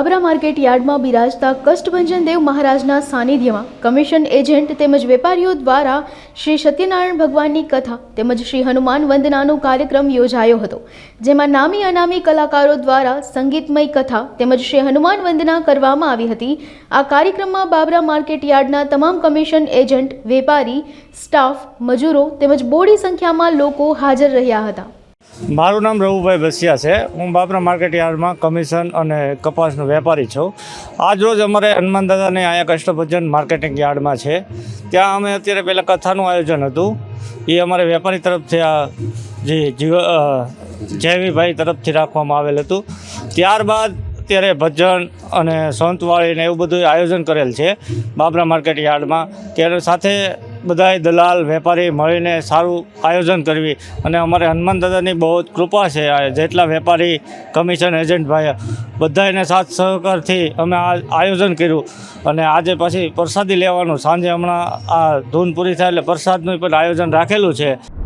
Babra market યાર્ડમાં બિરાજતા કષ્ટભંજન દેવ મહારાજના સાનિધ્યમાં કમિશન એજન્ટ તેમજ વેપારીઓ દ્વારા શ્રી સત્યનારાયણ ભગવાનની કથા તેમજ શ્રી હનુમાન વંદનાનો કાર્યક્રમ યોજાયો હતો, જેમાં નામી અનામી કલાકારો દ્વારા સંગીતમય કથા તેમજ શ્રી હનુમાન વંદના કરવામાં આવી હતી. આ કાર્યક્રમમાં બાબરા માર્કેટ યાર્ડના તમામ કમિશન એજન્ટ, વેપારી, સ્ટાફ, મજૂરો તેમજ બોડી સંખ્યામાં લોકો હાજર રહ્યા હતા. મારું નામ રઘુભાઈ બસિયા છે. હું બાપરા માર્કેટ યાર્ડમાં કમિશન અને કપાસનો વેપારી છું. આજરોજ અમારે હનુમાન દાદાને અહીંયા કષ્ટભજન માર્કેટિંગ યાર્ડમાં છે. ત્યાં અમે અત્યારે પહેલાં કથાનું આયોજન હતું. એ અમારે વેપારી તરફથી આ જે જીવ જયવીભાઈ તરફથી રાખવામાં આવેલ હતું. ત્યારબાદ અત્યારે ભજન અને સંતવાળીને એવું બધું આયોજન કરેલ છે બાબરા માર્કેટ યાર્ડમાં. ત્યારે સાથે બધાય દલાલ, વેપારી મળીને સારું આયોજન કરવી. અને અમારે હનુમાન દાદાની બહુ જ કૃપા છે. જેટલા વેપારી, કમિશન એજન્ટ ભાઈ બધાને સાથ સહકારથી અમે આ આયોજન કર્યું. અને આજે પછી પ્રસાદી લેવાનું. સાંજે હમણાં આ ધૂન પૂરી થાય એટલે પ્રસાદનું પણ આયોજન રાખેલું છે.